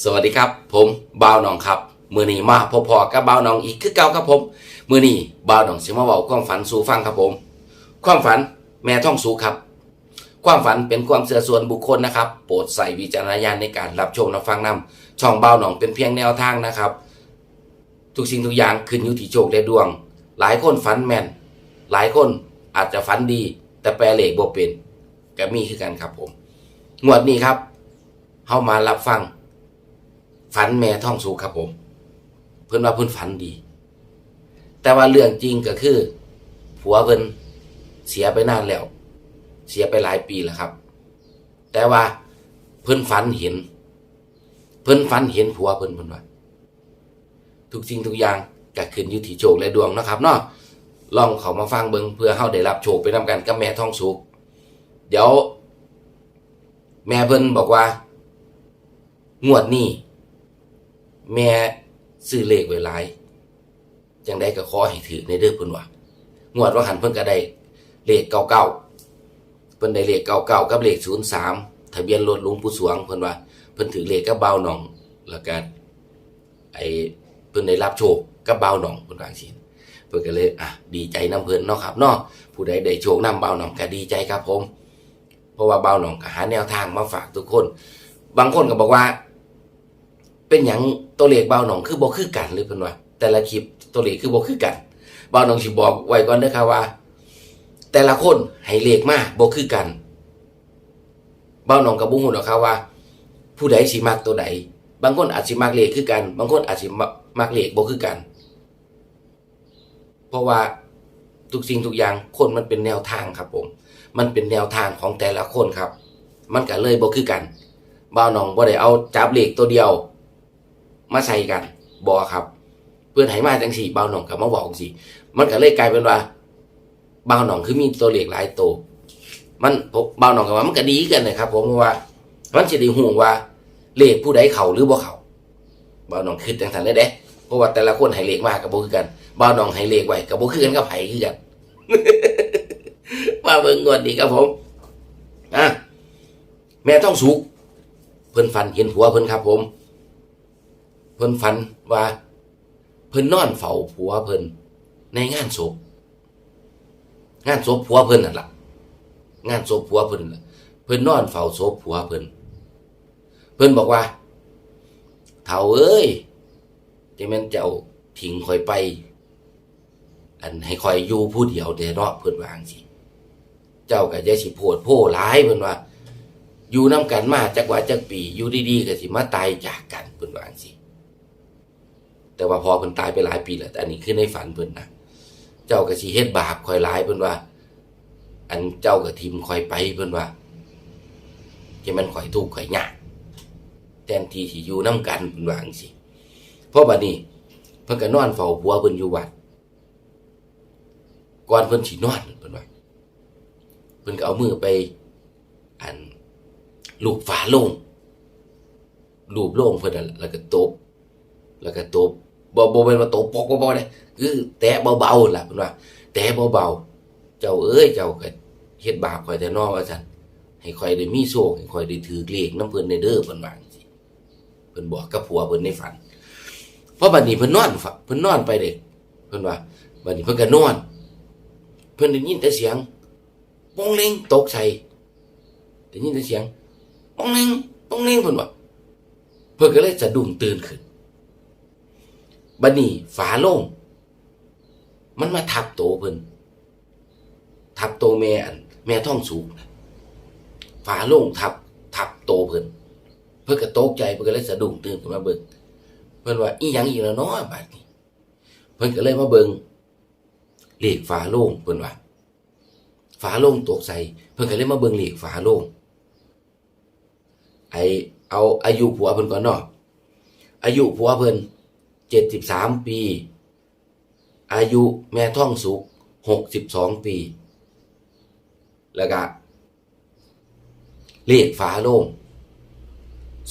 สวัสดีครับ ผมบ่าวหนองครับ มือนี้มาพบพอกับบ่าวหนองอีกคือเก่าครับผม มือนี้บ่าวหนองสิมาเว้าความฝันสู่ฟังครับผม ความฝันแม่ท่องสูครับ ความฝันเป็นความเชื่อส่วนบุคคลนะครับ โปรดใส่วิจารณญาณในการรับชมรับฟังนํช่องบ่าวหนองเป็นเพียงแนวทางนะครับ ทุกสิ่งทุกอย่างขึ้นอยู่ที่โชคและดวง หลายคนฝันแม่น หลายคนอาจจะฝันดี แต่แปลเลขบ่เป็นก็มีคือกันครับผมงวดนี้ครับเฮามารับฟัง ฝันแม่ท่องสูงครับผม เพิ่นว่าเพิ่นฝันดี แต่ว่าเรื่องจริงก็คือ ผัวเพิ่นเสียไปนานแล้ว เสียไปหลายปีแล้วครับ แต่ว่าเพิ่นฝันเห็น เพิ่นฝันเห็นผัวเพิ่นเพิ่นว่าทุกสิ่งทุกอย่างก็ขึ้นอยู่ที่โชคและดวงนะครับเนาะลองเขามาฟังเบิงเพื่อเฮาได้รับโชคไปนำกันกับแม่ท่องสุกเดี๋ยว แม่เพิ่นบอกว่า งวดนี้ แม่ซื้อเลขไว้หลายจังได้ก็ขอให้ถือในเด้อเพิ่นว่างวดว่าหันเพิ่นก็ได้เลขเก่าเก่าเพิ่นได้เลขเก่าเก่ากับเลขศูนย์สามทะเบียนรถหลวงปู่สวงเพิ่นว่าเพิ่นถือเลขกับเบาหนอง แล้วก็ไอ้เพิ่นได้รับโชคกับเบาหนองเพิ่นว่างซี่เพิ่นก็เลยอะดีใจนํเพิ่นเนาะครับเนาะผู้ใดได้โชคนำเบาหนองก็ดีใจครับผม เพราะว่าเบาหนองก็หาแนวทางมาฝากทุกคน บางคนก็บอกว่า เป็นอย่างตัวเลขเบาหนองคือบ่คือกันหรือเพิ่นว่าแต่ละคลิปตัวเลขคือบ่คือกันเบาหนองสิบอกไว้ก่อนเด้อครับว่า แต่ละคนให้เลขมาบ่คือกันเบาหนองก็บ่ฮู้ดอกครับว่า ผู้ใดสิมักตัวใดบางคนอาจสิมักเลขคือกัน บางคนอาจสิมักมักเลขบ่คือกัน เพราะว่าทุกสิ่งทุกอย่างคนมันเป็นแนวทางครับผม มันเป็นแนวทางของแต่ละคนครับ มันก็เลยบ่คือกันบ่าวหนองบ่ได้เอาจับเลขตัวเดียว มาใส่กันบ่ครับ เพื่อนให้มาจังสี่บ่าหน่องก็มาบอกจังสี่มันก็เลยกลายเป็นว่าเบาหน่องคือมีตัวเลขหลายตัวมันผมบ่าหน่องก็ว่ามันก็ดีกันนะครับ ผมเพราะว่ามันสิได้ฮู้ว่าเลขผู้ใดเขาหรือบ่เข้าบ่าหน่องคิดจังซั่นเลยเด้เพราะว่าแต่ละคนให้เลขมาก็บ่คือกันเบาหน่องให้เลขไว้ก็บ่คือกันกับไผคือกันว่าเบิ่งงวดนี้ครับผมอะแม่ต้องสุกเพิ่นฝันเห็นผัวเพิ่นครับผม เพิ่นฝันว่า เพิ่นนอนเฝ้าผัวเพิ่นในงานศพงานศพผัวเพิ่นนั่นล่ะ งานศพผัวเพิ่นล่ะเพิ่นนอนเฝ้าศพผัวเพิ่นเพิ่นบอกว่าเฒ่าเอ้ยจะแม่นเจ้าทิ้งข่อยไป อันให้ข่อยอยู่ผู้เดียวเด้เนาะเพิ่นว่าังซี่เจ้าก็จะสิโพดโพหลายเพิ่นว่า อยู่น้ำกันมาจักว่าจักปี อยู่ดีๆก็สิมาตายจากกันเพิ่นว่าังซี่ แต่ว่าพอเพิ่นตายไปหลายปีแล้วแต่อันนี้คือในฝันเพิ่นนะเจ้าก็สิเฮ็ดบาปคอยหลายเพิ่นว่า อันเจ้าก็ทิมคอยไปเพิ่นว่าจะมันคอยทุกข์คอยยากแทนที่สิอยู่น้ำกันเพิ่นว่าจังซี่เพราะบัดนี้เพิ่นก็นอนเฝ้าผัวเพิ่นอยู่วัดก่อนเพิ่นสินอนเพิ่นว่าเพิ่นก็เอามือไป อันลูกฝาโลงลูบโลงเพิ่นนั่นล่ะแล้วก็ตบ แล้วก็ตบบ่บ่เป็นว่าตปอกบ่บ่ได้คือแตะเบาๆล่ะเพิ่นว่า แตะเบาๆเจ้าเอ้ยเจ้าก็เฮ็ดบาปข่อยแต่นอว่าซั่นให้ข่อยได้มีโชคให้ข่อยได้ถือเลขนํเพิ่นในเด้อเพิ่นว่าจังซี่เพิ่นบอกกับผัวเพิ่นในฝันเพราะบัดนี้เพิ่นนอนฝันเพิ่นนอนไปเด็กเพิ่นว่าบัดนี้เพิ่นก็นอน เพิ่นได้ยินแต่เสียงปองเล็งตกใส่ได้ยินแต่เสียงป้องเน่งป้องเน่งเพิ่นว่าเพิ่นก็เลยสะดุ้งตื่นขึ้น บัดนี้ฝาโล่งมันมาทับโตเพิ่นทับโตแม่อันแม่ท้องสูงฝาโล่งทับทับโตเพิ่นเพิ่นก็ตกใจเพิ่นก็เลยสะดุ้งตื่นขึ้นมาเบิ่งเพิ่นว่าอีหยังอีกแล้วเนาะบัดนี้เพิ่นก็เลยมาเบิ่งเลขฝาโล่งเพิ่นว่าฝาโล่งตกใส่เพิ่นก็เลยมาเบิ่งเลขฝาโล่งไอเอาอายุผัวเพิ่นก่อนเนาะอายุผัวเพิ่น เจ็ดสิบสามปี อายุแม่ท่องสุกหกสิบสองปี แล้วก็เลขฝาโลง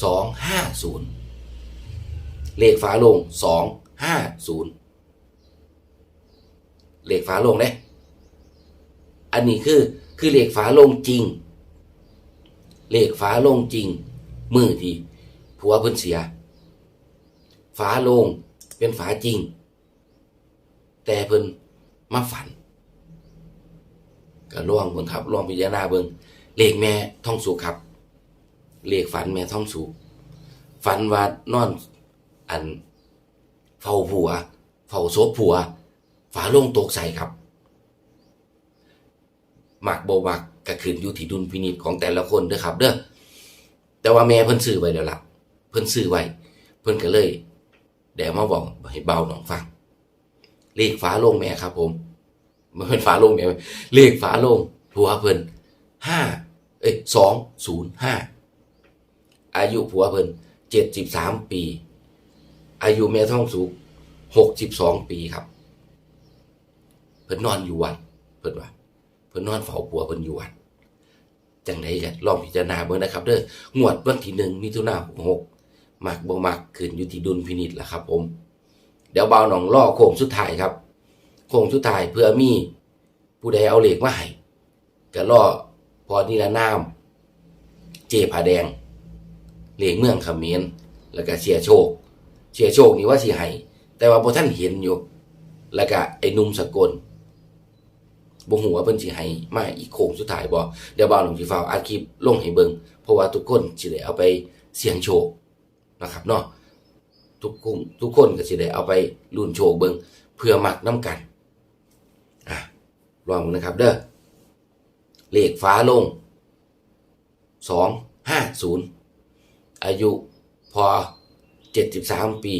สองห้าศูนย์เลขฝาโลงสองห้าศูนย์เลขฝาโลงเด้อันนี้คือคือเลขฝาโลงจริง เลขฝาโลงจริง มือที่ผัวเพิ่นเสีย ฝาโลง เป็นฝาจริง แต่เพิ่นมาฝันก็ล่องเบิ่งครับล่องพิจารณาเบิ่งเลขแม่ท่องสุขครับเลขฝันแม่ท่องสุขฝันว่านอน อันเฝ้าผัวเฝ้าศพผัว ฝาโลงตกใส่ครับหมักโบ่มักก็ขึ้นอยู่ที่ดุลพินิจของแต่ละคนเด้อครับ เด้อแต่ว่าแม่เพิ่นซื้อไว้แล้วล่ะ เพิ่นซื้อไว้ เพิ่นก็เลย เดี๋ยวมาบอกให้เบาหน่องฟัง เลขฝาโลงแม่ครับผมมันเป็นฝาโลงแม่เลขฝาโลงผัวเพิ่นห้าเอ้ยสองศูนย์ห้าอายุผัวเพิ่นเจ็ดสิบสามปี อายุแม่ท้องสุกหกสิบสองปีครับ เพิ่นนอนอยู่วัดเพิ่นว่าเพิ่นนอนเฝ้าผัวเพิ่นอยู่วัดจังไดกันลองพิจารณาเบิ่งนะครับ เด้องวดวันที่หนึ่งมิถุนายนหก มักบ่มักขึ้นอยู่ที่ดุลพินิจล่ะครับ ผม เดี๋ยวเบาหนองล่อโค้งสุดท้ายครับ โค้งสุดท้ายเพื่อมีผู้ใดเอาเหล็กมาให้ก็ล่อพอนิรนาม เจผาแดง เหล็กเมืองขมรแล้วก็เสียโชค เสียโชคนี่ว่าสิให้แต่ว่าบ่ท่านเห็นอยู่ แล้วก็ไอ้นุ่มสกลบ่ฮู้ว่าเพิ่นสิให้มาอีกโค้งสุดท้ายบ่เดี๋ยวบ่าวหลวงสิฟ้าวอัดคลิปลงให้เบิ่งเพราะว่าทุกคนสิได้เอาไปเสี่ยงโชค นะครับเนาะทุกคนทุกคนก็สิได้เอาไปลุ้นโชคเบิงเพื่อมักน้ำกันอะลองนะครับเด้อเลขฟ้าลงสองห้าศูนย์อายุพอเจ็ดสิบสามปี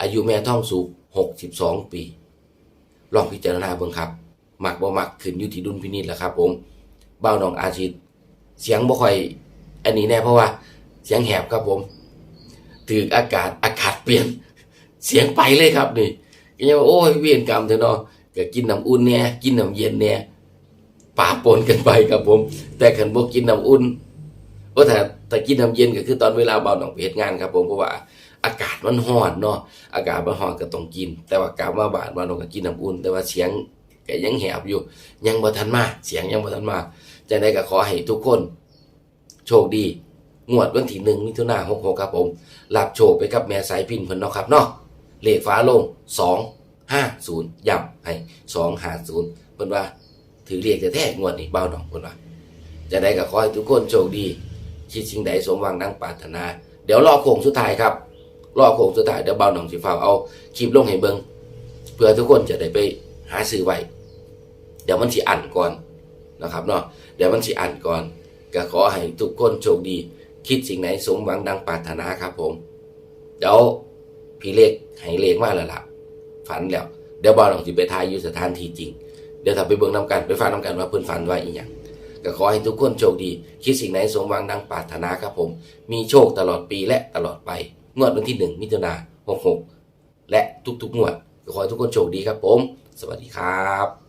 อายุแม่ท่องสุกหกสิบสองปี ลองพิจารณาเบิ่งครับหมักบ่มักขึ้นอยู่ที่ดุลพินิจแหละครับผมเบ้าหนองอาชิตเสียงบ่ค่อย อันนี้แน่เพราะว่า เสียงแหบครับผม ถืออากาศอากาศเปลี่ยน เสียงไปเลยครับนี่ก็ยังว่าโอ้ยเวียนกรรมเถอะเนาะก็กินน้ำอุ่นเนี่ยกินน้ำเย็นเนี่ยป่าปนกันไปครับผม แต่ขันบกกินน้ำอุ่นโอ้แต่แต่กินน้ำเย็นก็คือตอนเวลาเบาหนองเฮ็ดงานครับผมเพราะว่าอากาศมันร้อนเนาะอากาศมันร้อนก็ต้องกิน แต่ว่ากลับมาบานเบาหนองก็กินน้ำอุ่น แต่ว่าเสียงก็ยังแหบอยู่ ยังบ่ทันมาเสียงยังบ่ทันมาจังไดก็ขอให้ทุกคน โชคดี งวดวันที่หนึ่งมิถุนาหกหกครับผมรับโชคไปกับแม่สายพินเพิ่นเนาะครับเนาะเลขฟ้าโลงสองห้าศูนย์ย้ำให้สองห้าศูนย์เพิ่นว่าถือเรียกจะแท้งวดนี่เบาหนองเพิ่นว่าจะได้ก็ขอให้ทุกคนโชคดีคิดสิ่งใดสมหวังดังปรารถนา เดี๋ยวรอโค้งสุดท้ายครับรอโค้งสุดท้ายเดี๋ยวเบาหนองสิฟ้าเอาคลิปลงให้เบิ่งเพื่อทุกคนจะได้ไปหาซื้อไว้เดี๋ยวมันสิอันก่อนนะครับเนาะเดี๋ยวมันสิอันก่อนก็ขอให้ทุกคนโชคดี คิดสิ่งไหนสมหวังดังปรารถนาครับผม เดี๋ยวพี่เลขให้เลขมาแล้วล่ะ ฝันแล้ว เดี๋ยวบอลของสิไปทายอยู่สถานที่จริง เดี๋ยวถ้าไปเบิ่งน้ำกันไปฟังน้ำกันว่าเพิ่นฝันว่าอีหยังก็ขอให้ทุกคนโชคดี คิดสิ่งไหนสมหวังดังปรารถนาครับผม มีโชคตลอดปีและตลอดไป งวดวันที่หนึ่งมิถุนาหกหกและทุกๆงวด ก็ขอให้ทุกคนโชคดีครับผม สวัสดีครับ